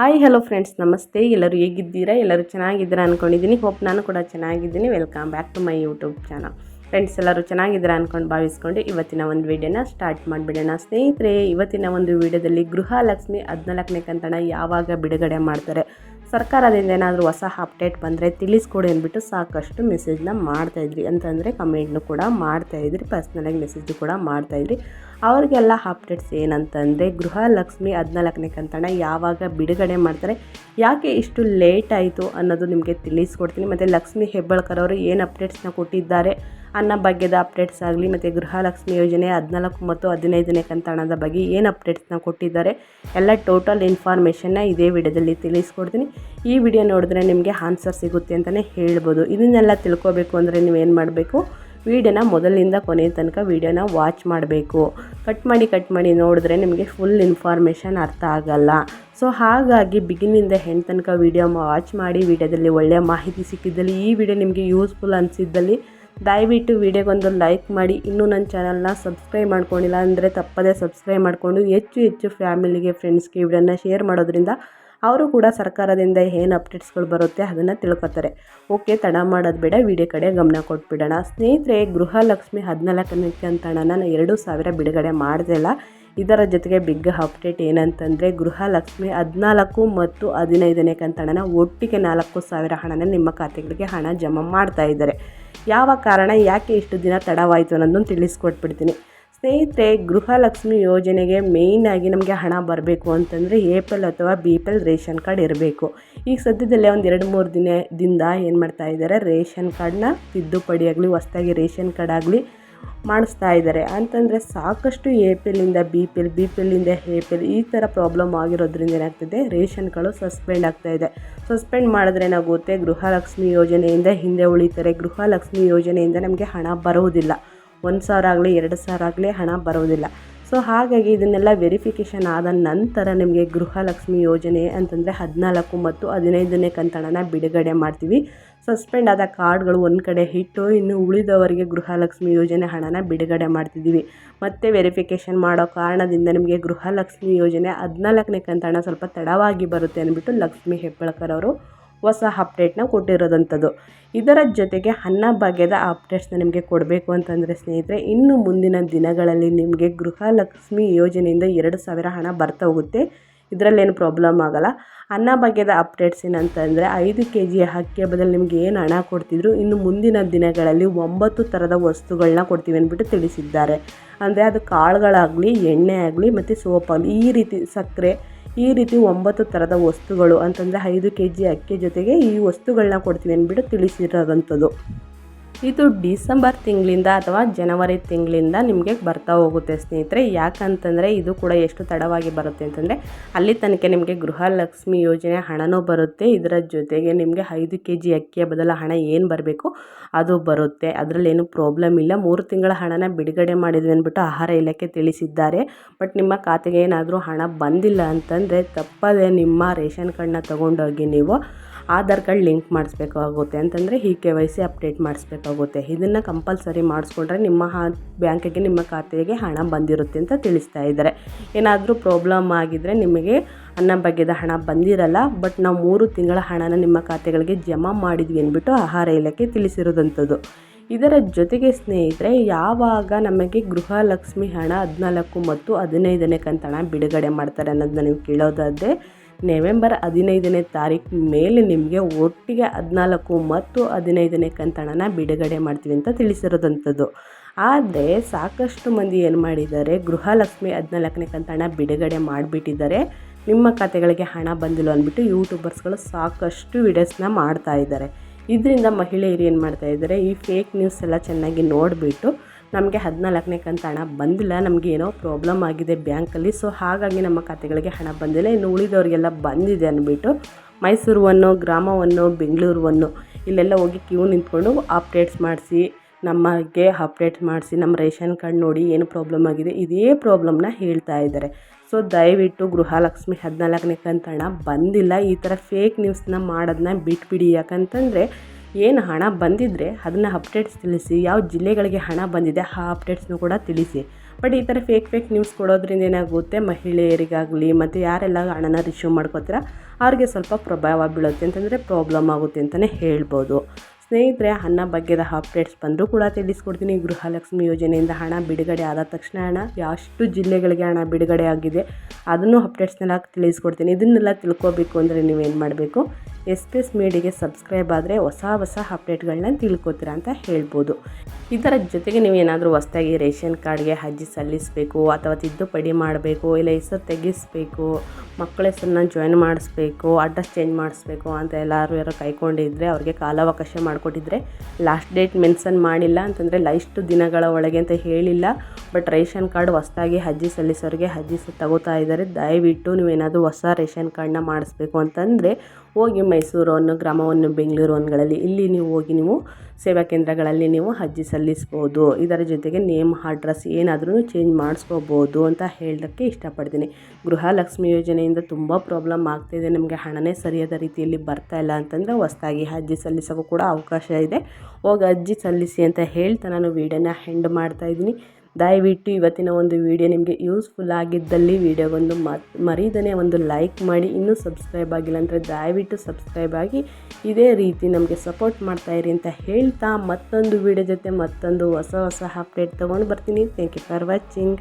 Hi hello friends ನಮಸ್ತೆ. ಎಲ್ಲರೂ ಹೇಗಿದ್ದೀರಾ? ಎಲ್ಲರೂ ಚೆನ್ನಾಗಿದ್ದೀರಾ ಅಂದ್ಕೊಂಡಿದ್ದೀನಿ ಹೋಪ್ ನಾನು ಕೂಡ ಚೆನ್ನಾಗಿದ್ದೀನಿ. Welcome back to my YouTube channel friends ಎಲ್ಲರೂ ಚೆನ್ನಾಗಿದ್ದೀರಾ ಅಂದ್ಕೊಂಡು ಭಾವಿಸ್ಕೊಂಡು ಇವತ್ತಿನ ಒಂದು ವಿಡಿಯೋನ ಸ್ಟಾರ್ಟ್ ಮಾಡಿಬಿಡೋಣ. ಸ್ನೇಹಿತರೆ, ಇವತ್ತಿನ ಒಂದು ವಿಡಿಯೋದಲ್ಲಿ ಗೃಹಲಕ್ಷ್ಮಿ, ಹದಿನಾಲ್ಕನೇ ಕಂತಣ ಯಾವಾಗ ಬಿಡುಗಡೆ ಮಾಡ್ತಾರೆ? ಸರ್ಕಾರದಿಂದ ಏನಾದರೂ ಹೊಸ ಅಪ್ಡೇಟ್ ಬಂದರೆ ತಿಳಿಸ್ಕೊಡಿ ಅಂದ್ಬಿಟ್ಟು ಸಾಕಷ್ಟು ಮೆಸೇಜ್ನ ಮಾಡ್ತಾಯಿದ್ರಿ ಅಂತಂದರೆ ಕಮೆಂಟ್ನು ಕೂಡ ಮಾಡ್ತಾಯಿದ್ರಿ ಪರ್ಸ್ನಲಾಗಿ ಮೆಸೇಜ್ ಕೂಡ ಮಾಡ್ತಾಯಿದ್ರಿ ಅವ್ರಿಗೆಲ್ಲ ಅಪ್ಡೇಟ್ಸ್ ಏನಂತಂದರೆ ಗೃಹಲಕ್ಷ್ಮಿ ಹದಿನಾಲ್ಕನೇ ಕಂತಣ ಯಾವಾಗ ಬಿಡುಗಡೆ ಮಾಡ್ತಾರೆ, ಯಾಕೆ ಇಷ್ಟು ಲೇಟ್ ಆಯಿತು ಅನ್ನೋದು ನಿಮಗೆ ತಿಳಿಸ್ಕೊಡ್ತೀನಿ. ಮತ್ತು ಲಕ್ಷ್ಮಿ ಹೆಬ್ಬಾಳ್ಕರ್ ಅವರು ಏನು ಅಪ್ಡೇಟ್ಸ್ನ ಕೊಟ್ಟಿದ್ದಾರೆ ಅನ್ನೋ ಭಾಗ್ಯದ ಅಪ್ಡೇಟ್ಸ್ ಆಗಲಿ ಮತ್ತು ಗೃಹಲಕ್ಷ್ಮಿ ಯೋಜನೆ ಹದಿನಾಲ್ಕು ಮತ್ತು ಹದಿನೈದನೇ ಕಂತಣದ ಬಗ್ಗೆ ಏನು ಅಪ್ಡೇಟ್ಸ್ನ ಕೊಟ್ಟಿದ್ದಾರೆ, ಎಲ್ಲ ಟೋಟಲ್ ಇನ್ಫಾರ್ಮೇಷನ್ನ ಇದೇ ವಿಡಿಯೋದಲ್ಲಿ ತಿಳಿಸ್ಕೊಡ್ತೀನಿ. ಈ ವಿಡಿಯೋ ನೋಡಿದ್ರೆ ನಿಮಗೆ ಆನ್ಸರ್ ಸಿಗುತ್ತೆ ಅಂತಲೇ ಹೇಳ್ಬೋದು. ಇದನ್ನೆಲ್ಲ ತಿಳ್ಕೊಬೇಕು ಅಂದರೆ ನೀವೇನು ಮಾಡಬೇಕು? ವಿಡಿಯೋನ ಮೊದಲಿಂದ ಕೊನೆಯ ತನಕ ವೀಡಿಯೋನ ವಾಚ್ ಮಾಡಬೇಕು. ಕಟ್ ಮಾಡಿ ಕಟ್ ಮಾಡಿ ನೋಡಿದ್ರೆ ನಿಮಗೆ ಫುಲ್ ಇನ್ಫಾರ್ಮೇಷನ್ ಅರ್ಥ ಆಗಲ್ಲ. ಸೊ ಹಾಗಾಗಿ ಬಿಗಿನಿಂದ ಹೆಣ್ಣು ತನಕ ವಿಡಿಯೋ ವಾಚ್ ಮಾಡಿ, ವಿಡಿಯೋದಲ್ಲಿ ಒಳ್ಳೆಯ ಮಾಹಿತಿ ಸಿಕ್ಕಿದ್ದಲ್ಲಿ ಈ ವಿಡಿಯೋ ನಿಮಗೆ ಯೂಸ್ಫುಲ್ ಅನಿಸಿದ್ದಲ್ಲಿ ದಯವಿಟ್ಟು ವಿಡಿಯೋಗೊಂದು ಲೈಕ್ ಮಾಡಿ. ಇನ್ನೂ ನನ್ನ ಚಾನಲ್ನ ಸಬ್ಸ್ಕ್ರೈಬ್ ಮಾಡ್ಕೊಂಡಿಲ್ಲ ಅಂದರೆ ತಪ್ಪದೇ ಸಬ್ಸ್ಕ್ರೈಬ್ ಮಾಡಿಕೊಂಡು. ಹೆಚ್ಚು ಹೆಚ್ಚು ಫ್ಯಾಮಿಲಿಗೆ ಫ್ರೆಂಡ್ಸ್ಗೆ ವಿಡಿಯೋನ ಶೇರ್ ಮಾಡೋದ್ರಿಂದ ಅವರು ಕೂಡ ಸರ್ಕಾರದಿಂದ ಏನು ಅಪ್ಡೇಟ್ಸ್ಗಳು ಬರುತ್ತೆ ಅದನ್ನು ತಿಳ್ಕೊತಾರೆ. ಓಕೆ ತಡ ಮಾಡೋದು ಬೇಡ. ವಿಡಿಯೋ ಕಡೆ ಗಮನ ಕೊಟ್ಬಿಡೋಣ. ಸ್ನೇಹಿತರೆ, ಗೃಹಲಕ್ಷ್ಮಿ ಹದಿನಾಲ್ಕನೇ ಕಂತಣನ ನಾನು ಎರಡು ಸಾವಿರ ಬಿಡುಗಡೆ ಮಾಡಿದೆಲ್ಲ ಇದರ ಜೊತೆಗೆ ಬಿಗ್ ಅಪ್ಡೇಟ್ ಏನಂತಂದರೆ, ಗೃಹಲಕ್ಷ್ಮಿ ಹದಿನಾಲ್ಕು ಮತ್ತು ಹದಿನೈದನೇ ಕಂತಣನ ಒಟ್ಟಿಗೆ ನಾಲ್ಕು ಸಾವಿರ ಹಣನ ನಿಮ್ಮ ಖಾತೆಗಳಿಗೆ ಹಣ ಜಮಾ ಮಾಡ್ತಾ ಇದ್ದಾರೆ. ಯಾವ ಕಾರಣ ಯಾಕೆ ಇಷ್ಟು ದಿನ ತಡವಾಯಿತು ಅನ್ನೋದನ್ನು ತಿಳಿಸ್ಕೊಟ್ಬಿಡ್ತೀನಿ. ಸ್ನೇಹಿತರೆ, ಗೃಹಲಕ್ಷ್ಮಿ ಯೋಜನೆಗೆ ಮೇಯ್ನಾಗಿ ನಮಗೆ ಹಣ ಬರಬೇಕು ಅಂತಂದರೆ ಎ ಪಿ ಅಥವಾ B P L ration card ಇರಬೇಕು. ಈಗ ಸದ್ಯದಲ್ಲೇ ಒಂದು ಎರಡು ಮೂರು ದಿನದಿಂದ ಏನು ಮಾಡ್ತಾ ಇದ್ದಾರೆ? ರೇಷನ್ ಕಾರ್ಡ್ನ ತಿದ್ದುಪಡಿ ಆಗಲಿ, ಹೊಸ್ದಾಗಿ ರೇಷನ್ ಕಾರ್ಡ್ ಆಗಲಿ ಮಾಡಿಸ್ತಾ ಇದ್ದಾರೆ. ಅಂತಂದರೆ ಸಾಕಷ್ಟು ಎ ಪಿ ಎಲ್ಲಿಂದ B P L B P ಎಲ್ಲಿಂದ ಎ ಪಿ ಎಲ್ ಈ ಥರ ಪ್ರಾಬ್ಲಮ್ ಆಗಿರೋದ್ರಿಂದ ಏನಾಗ್ತಿದೆ? ರೇಷನ್ಗಳು ಸಸ್ಪೆಂಡ್ ಆಗ್ತಾ ಇದೆ. ಸಸ್ಪೆಂಡ್ ಮಾಡಿದ್ರೆ ಏನಾಗುತ್ತೆ ಗೃಹಲಕ್ಷ್ಮಿ ಯೋಜನೆಯಿಂದ ಹಿಂದೆ ಉಳಿತಾರೆ. ಗೃಹಲಕ್ಷ್ಮಿ ಯೋಜನೆಯಿಂದ ನಮಗೆ ಹಣ ಬರುವುದಿಲ್ಲ. ಒಂದು ಸಾವಿರ ಆಗಲಿ, ಎರಡು ಸಾವಿರ ಆಗಲಿ ಹಣ ಬರುವುದಿಲ್ಲ. ಸೊ ಹಾಗಾಗಿ ಇದನ್ನೆಲ್ಲ ವೆರಿಫಿಕೇಷನ್ ಆದ ನಂತರ ನಿಮಗೆ ಗೃಹಲಕ್ಷ್ಮಿ ಯೋಜನೆ ಅಂತಂದರೆ ಹದಿನಾಲ್ಕು ಮತ್ತು ಹದಿನೈದನೇ ಕಂತಣನ ಬಿಡುಗಡೆ ಮಾಡ್ತೀವಿ. ಸಸ್ಪೆಂಡ್ ಆದ ಕಾರ್ಡ್ಗಳು ಒಂದು ಕಡೆ ಇಟ್ಟು ಇನ್ನು ಉಳಿದವರಿಗೆ ಗೃಹಲಕ್ಷ್ಮಿ ಯೋಜನೆ ಹಣನ ಬಿಡುಗಡೆ ಮಾಡ್ತಿದ್ದೀವಿ. ಮತ್ತೆ ವೆರಿಫಿಕೇಷನ್ ಮಾಡೋ ಕಾರಣದಿಂದ ನಿಮಗೆ ಗೃಹಲಕ್ಷ್ಮಿ ಯೋಜನೆ ಹದಿನಾಲ್ಕನೇ ಕಂತಣ ಸ್ವಲ್ಪ ತಡವಾಗಿ ಬರುತ್ತೆ ಅಂದ್ಬಿಟ್ಟು ಲಕ್ಷ್ಮಿ ಹೆಬ್ಬಳ್ಕರ್ ಅವರು ಹೊಸ ಅಪ್ಡೇಟ್ನ ಕೊಟ್ಟಿರೋದಂಥದ್ದು. ಇದರ ಜೊತೆಗೆ ಅನ್ನ ಭಾಗ್ಯದ ಅಪ್ಡೇಟ್ಸ್ನ ನಿಮಗೆ ಕೊಡಬೇಕು ಅಂತಂದರೆ ಸ್ನೇಹಿತರೆ, ಇನ್ನು ಮುಂದಿನ ದಿನಗಳಲ್ಲಿ ನಿಮಗೆ ಗೃಹಲಕ್ಷ್ಮಿ ಯೋಜನೆಯಿಂದ ಎರಡು ಸಾವಿರ ಹಣ ಬರ್ತಾ ಹೋಗುತ್ತೆ. ಇದರಲ್ಲೇನು ಪ್ರಾಬ್ಲಮ್ ಆಗೋಲ್ಲ. ಅನ್ನಭಾಗ್ಯದ ಅಪ್ಡೇಟ್ಸ್ ಏನಂತಂದರೆ ಐದು ಕೆ ಜಿ ಅಕ್ಕಿಯ ಬದಲು ನಿಮಗೆ ಏನು ಹಣ ಕೊಡ್ತಿದ್ರು, ಇನ್ನು ಮುಂದಿನ ದಿನಗಳಲ್ಲಿ ಒಂಬತ್ತು ಥರದ ವಸ್ತುಗಳನ್ನ ಕೊಡ್ತೀವಿ ಅಂದ್ಬಿಟ್ಟು ತಿಳಿಸಿದ್ದಾರೆ. ಅಂದರೆ ಅದು ಕಾಳುಗಳಾಗಲಿ, ಎಣ್ಣೆ ಆಗಲಿ, ಮತ್ತು ಸೋಪಾಗಲಿ ಈ ರೀತಿ ಸಕ್ಕರೆ ಈ ರೀತಿ ಒಂಬತ್ತು ಥರದ ವಸ್ತುಗಳು, ಅಂತಂದರೆ ಐದು ಕೆ ಜಿ ಅಕ್ಕಿ ಜೊತೆಗೆ ಈ ವಸ್ತುಗಳನ್ನ ಕೊಡ್ತೀವಿ ಅಂದ್ಬಿಟ್ಟು ತಿಳಿಸಿರೋದಂಥದ್ದು. ಇದು ಡಿಸೆಂಬರ್ ತಿಂಗಳಿಂದ ಅಥವಾ ಜನವರಿ ತಿಂಗಳಿಂದ ನಿಮಗೆ ಬರ್ತಾ ಹೋಗುತ್ತೆ ಸ್ನೇಹಿತರೆ. ಯಾಕಂತಂದರೆ ಇದು ಕೂಡ ಎಷ್ಟು ತಡವಾಗಿ ಬರುತ್ತೆ ಅಂತಂದರೆ ಅಲ್ಲಿ ತನಕ ನಿಮಗೆ ಗೃಹಲಕ್ಷ್ಮಿ ಯೋಜನೆ ಹಣನೂ ಬರುತ್ತೆ. ಇದರ ಜೊತೆಗೆ ನಿಮಗೆ ಐದು ಕೆ ಜಿ ಅಕ್ಕಿಯ ಬದಲ ಹಣ ಏನು ಬರಬೇಕು ಅದು ಬರುತ್ತೆ. ಅದರಲ್ಲೇನು ಪ್ರಾಬ್ಲಮ್ ಇಲ್ಲ. ಮೂರು ತಿಂಗಳ ಹಣನ ಬಿಡುಗಡೆ ಮಾಡಿದ್ವಿ ಅಂದ್ಬಿಟ್ಟು ಆಹಾರ ಇಲಾಖೆ ತಿಳಿಸಿದ್ದಾರೆ. ಬಟ್ ನಿಮ್ಮ ಖಾತೆಗೆ ಏನಾದರೂ ಹಣ ಬಂದಿಲ್ಲ ಅಂತಂದರೆ ತಪ್ಪದೆ ನಿಮ್ಮ ರೇಷನ್ ಕಾರ್ಡನ್ನ ತೊಗೊಂಡೋಗಿ ನೀವು ಆಧಾರ್ ಕಾರ್ಡ್ ಲಿಂಕ್ ಮಾಡಿಸ್ಬೇಕಾಗುತ್ತೆ ಅಂತಂದರೆ ಈ ಕೆ ವೈ ಸಿ ಅಪ್ಡೇಟ್ ಮಾಡಿಸ್ಬೇಕಾಗುತ್ತೆ. ಇದನ್ನು ಕಂಪಲ್ಸರಿ ಮಾಡಿಸ್ಕೊಂಡ್ರೆ ನಿಮ್ಮ ಬ್ಯಾಂಕಿಗೆ ನಿಮ್ಮ ಖಾತೆಗೆ ಹಣ ಬಂದಿರುತ್ತೆ ಅಂತ ತಿಳಿಸ್ತಾ ಇದ್ದಾರೆ. ಏನಾದರೂ ಪ್ರಾಬ್ಲಮ್ ಆಗಿದ್ದರೆ ನಿಮಗೆ ಅನ್ನ ಬಗ್ಗೆದ ಹಣ ಬಂದಿರಲ್ಲ, ಬಟ್ ನಾವು ಮೂರು ತಿಂಗಳ ಹಣನ ನಿಮ್ಮ ಖಾತೆಗಳಿಗೆ ಜಮಾ ಮಾಡಿದ್ವಿ ಅಂದ್ಬಿಟ್ಟು ಆಹಾರ ಇಲಾಖೆ ತಿಳಿಸಿರೋದಂಥದ್ದು. ಇದರ ಜೊತೆಗೆ ಸ್ನೇಹಿತರೆ, ಯಾವಾಗ ನಮಗೆ ಗೃಹಲಕ್ಷ್ಮಿ ಹಣ ಹದಿನಾಲ್ಕು ಮತ್ತು ಹದಿನೈದನೇ ಕಂತಣ ಬಿಡುಗಡೆ ಮಾಡ್ತಾರೆ ಅನ್ನೋದನ್ನ ನೀವು ಕೇಳೋದಾದರೆ ನವೆಂಬರ್ ಹದಿನೈದನೇ ತಾರೀಕು ಮೇಲೆ ನಿಮಗೆ ಒಟ್ಟಿಗೆ ಹದಿನಾಲ್ಕು ಮತ್ತು ಹದಿನೈದನೇ ಕಂತಣನ ಬಿಡುಗಡೆ ಮಾಡ್ತೀವಿ ಅಂತ ತಿಳಿಸಿರೋದಂಥದ್ದು. ಆದರೆ ಸಾಕಷ್ಟು ಮಂದಿ ಏನು ಮಾಡಿದ್ದಾರೆ, ಗೃಹಲಕ್ಷ್ಮಿ ಹದಿನಾಲ್ಕನೇ ಕಂತಣ ಬಿಡುಗಡೆ ಮಾಡಿಬಿಟ್ಟಿದ್ದಾರೆ. ನಿಮ್ಮ ಖಾತೆಗಳಿಗೆ ಹಣ ಬಂದಿಲ್ಲ ಅಂದ್ಬಿಟ್ಟು ಯೂಟ್ಯೂಬರ್ಸ್ಗಳು ಸಾಕಷ್ಟು ವಿಡಿಯೋಸ್ನ ಮಾಡ್ತಾ ಇದ್ದಾರೆ. ಇದರಿಂದ ಮಹಿಳೆಯರು ಏನು ಮಾಡ್ತಾ ಇದ್ದಾರೆ, ಈ ಫೇಕ್ ನ್ಯೂಸ್ ಎಲ್ಲ ಚೆನ್ನಾಗಿ ನೋಡಿಬಿಟ್ಟು ನಮಗೆ ಹದಿನಾಲ್ಕನೇ ಕಂತು ಹಣ ಬಂದಿಲ್ಲ, ನಮಗೆ ಏನೋ ಪ್ರಾಬ್ಲಮ್ ಆಗಿದೆ ಬ್ಯಾಂಕಲ್ಲಿ. ಸೊ ಹಾಗಾಗಿ ನಮ್ಮ ಖಾತೆಗಳಿಗೆ ಹಣ ಬಂದಿಲ್ಲ. ಇನ್ನು ಉಳಿದವರಿಗೆಲ್ಲ ಬಂದಿದೆ ಅಂದ್ಬಿಟ್ಟು ಮೈಸೂರು ಗ್ರಾಮವನ್ನು ಬೆಂಗಳೂರು ಇಲ್ಲೆಲ್ಲ ಹೋಗಿ ಕ್ಯೂ ನಿಂತ್ಕೊಂಡು ಅಪ್ಡೇಟ್ಸ್ ಮಾಡಿಸಿ, ನಮಗೆ ಅಪ್ಡೇಟ್ ಮಾಡಿಸಿ, ನಮ್ಮ ರೇಷನ್ ಕಾರ್ಡ್ ನೋಡಿ ಏನು ಪ್ರಾಬ್ಲಮ್ ಆಗಿದೆ, ಇದೇ ಪ್ರಾಬ್ಲಮ್ನ ಹೇಳ್ತಾ ಇದ್ದಾರೆ. ಸೊ ದಯವಿಟ್ಟು ಗೃಹಲಕ್ಷ್ಮಿ ಹದಿನಾಲ್ಕನೇ ಕಂತು ಹಣ ಬಂದಿಲ್ಲ. ಈ ಥರ ಫೇಕ್ ನ್ಯೂಸ್ನ ಮಾಡೋದನ್ನ ಬಿಟ್ಬಿಡಿ. ಯಾಕಂತಂದರೆ ಏನು ಹಣ ಬಂದಿದ್ದರೆ ಅದನ್ನು ಅಪ್ಡೇಟ್ಸ್ ತಿಳಿಸಿ, ಯಾವ ಜಿಲ್ಲೆಗಳಿಗೆ ಹಣ ಬಂದಿದೆ ಆ ಅಪ್ಡೇಟ್ಸ್ನೂ ಕೂಡ ತಿಳಿಸಿ. ಬಟ್ ಈ ಥರ ಫೇಕ್ ಫೇಕ್ ನ್ಯೂಸ್ ಕೊಡೋದ್ರಿಂದ ಏನಾಗುತ್ತೆ? ಮಹಿಳೆಯರಿಗಾಗಲಿ ಮತ್ತು ಯಾರೆಲ್ಲ ಹಣನ ರಿಸೀವ್ ಮಾಡ್ಕೋತೀರ, ಅವ್ರಿಗೆ ಸ್ವಲ್ಪ ಪ್ರಭಾವ ಬೀಳುತ್ತೆ ಅಂತಂದರೆ ಪ್ರಾಬ್ಲಮ್ ಆಗುತ್ತೆ ಅಂತಲೇ ಹೇಳ್ಬೋದು. ಸ್ನೇಹಿತರೆ, ಹಣ ಬಗ್ಗೆದ ಅಪ್ಡೇಟ್ಸ್ ಬಂದರೂ ಕೂಡ ತಿಳಿಸ್ಕೊಡ್ತೀನಿ. ಗೃಹಲಕ್ಷ್ಮಿ ಯೋಜನೆಯಿಂದ ಹಣ ಬಿಡುಗಡೆ ಆದ ತಕ್ಷಣ ಹಣ ಎಷ್ಟು ಜಿಲ್ಲೆಗಳಿಗೆ ಹಣ ಬಿಡುಗಡೆ ಆಗಿದೆ, ಅದನ್ನು ಅಪ್ಡೇಟ್ಸ್ನೆಲ್ಲ ತಿಳಿಸ್ಕೊಡ್ತೀನಿ. ಇದನ್ನೆಲ್ಲ ತಿಳ್ಕೊಬೇಕು ಅಂದರೆ ನೀವೇನು ಮಾಡಬೇಕು? ಎಸ್ ಪಿ ಎಸ್ ಮೀಡಿಯಾಗೆ ಸಬ್ಸ್ಕ್ರೈಬ್ ಆದರೆ ಹೊಸ ಹೊಸ ಅಪ್ಡೇಟ್ಗಳನ್ನ ತಿಳ್ಕೊತೀರಾ ಅಂತ ಹೇಳ್ಬೋದು. ಇದರ ಜೊತೆಗೆ ನೀವು ಏನಾದರೂ ಹೊಸ್ದಾಗಿ ರೇಷನ್ ಕಾರ್ಡ್ಗೆ ಅರ್ಜಿ ಸಲ್ಲಿಸಬೇಕು ಅಥವಾ ತಿದ್ದುಪಡಿ ಮಾಡಬೇಕು ಇಲ್ಲ ಹೆಸರು ತೆಗಿಸ್ಬೇಕು ಮಕ್ಕಳ ಹೆಸರನ್ನ ಜಾಯಿನ್ ಮಾಡಿಸ್ಬೇಕು ಅಡ್ರೆಸ್ ಚೇಂಜ್ ಮಾಡಿಸ್ಬೇಕು ಅಂತ ಎಲ್ಲರೂ ಯಾರೋ ಕೈಕೊಂಡಿದ್ರೆ ಅವ್ರಿಗೆ ಕಾಲಾವಕಾಶ ಮಾಡಿಕೊಟ್ಟಿದ್ರೆ ಲಾಸ್ಟ್ ಡೇಟ್ ಮೆನ್ಷನ್ ಮಾಡಿಲ್ಲ ಅಂತಂದರೆ ಲೈಸ್ಟ್ ದಿನಗಳ ಒಳಗೆ ಅಂತ ಹೇಳಿಲ್ಲ. ಬಟ್ ರೇಷನ್ ಕಾರ್ಡ್ ಹೊಸ್ದಾಗಿ ಅರ್ಜಿ ಸಲ್ಲಿಸೋರಿಗೆ ಅರ್ಜಿ ತಗೋತಾ ಇದ್ದಾರೆ. ದಯವಿಟ್ಟು ನೀವೇನಾದರೂ ಹೊಸ ರೇಷನ್ ಕಾರ್ಡ್ನ ಮಾಡಿಸ್ಬೇಕು ಅಂತಂದರೆ ಹೋಗಿ ಮೈಸೂರು ಅನ್ನೋ ಗ್ರಾಮವನ್ನು ಬೆಂಗಳೂರು ಒಂದುಗಳಲ್ಲಿ ಇಲ್ಲಿ ನೀವು ಹೋಗಿ ನೀವು ಸೇವಾ ಕೇಂದ್ರಗಳಲ್ಲಿ ನೀವು ಅರ್ಜಿ ಸಲ್ಲಿಸ್ಬೋದು. ಇದರ ಜೊತೆಗೆ ನೇಮ್, ಅಡ್ರೆಸ್ ಏನಾದರೂ ಚೇಂಜ್ ಮಾಡಿಸ್ಕೋಬೋದು ಅಂತ ಹೇಳೋಕ್ಕೆ ಇಷ್ಟಪಡ್ತೀನಿ. ಗೃಹಲಕ್ಷ್ಮಿ ಯೋಜನೆಯಿಂದ ತುಂಬ ಪ್ರಾಬ್ಲಮ್ ಆಗ್ತಾಯಿದೆ ನಮಗೆ ಹಣನೇ ಸರಿಯಾದ ರೀತಿಯಲ್ಲಿ ಬರ್ತಾ ಇಲ್ಲ ಅಂತಂದರೆ ಹೊಸ್ದಾಗಿ ಅರ್ಜಿ ಸಲ್ಲಿಸೋಕ್ಕೂ ಕೂಡ ಅವಕಾಶ ಇದೆ. ಹೋಗಿ ಅರ್ಜಿ ಸಲ್ಲಿಸಿ ಅಂತ ಹೇಳ್ತಾ ನಾನು ವೀಡಿಯೋನ ಹೆಂಡ್ ಮಾಡ್ತಾಯಿದ್ದೀನಿ ದಯವಿಟ್ಟು ಇವತ್ತಿನ ಒಂದು ವಿಡಿಯೋ ನಿಮಗೆ ಯೂಸ್ಫುಲ್ ಆಗಿದ್ದಲ್ಲಿ ವಿಡಿಯೋಗೊಂದು ಮರೀದನೇ ಒಂದು ಲೈಕ್ ಮಾಡಿ, ಇನ್ನೂ ಸಬ್ಸ್ಕ್ರೈಬ್ ಆಗಿಲ್ಲ ಅಂದರೆ ದಯವಿಟ್ಟು ಸಬ್ಸ್ಕ್ರೈಬ್ ಆಗಿ ಇದೇ ರೀತಿ ನಮಗೆ ಸಪೋರ್ಟ್ ಮಾಡ್ತಾಯಿರಿ ಅಂತ ಹೇಳ್ತಾ ಮತ್ತೊಂದು ವಿಡಿಯೋ ಜೊತೆ ಮತ್ತೊಂದು ಹೊಸ ಹೊಸ ಅಪ್ಡೇಟ್ ತೊಗೊಂಡು ಬರ್ತೀನಿ. Thank you for watching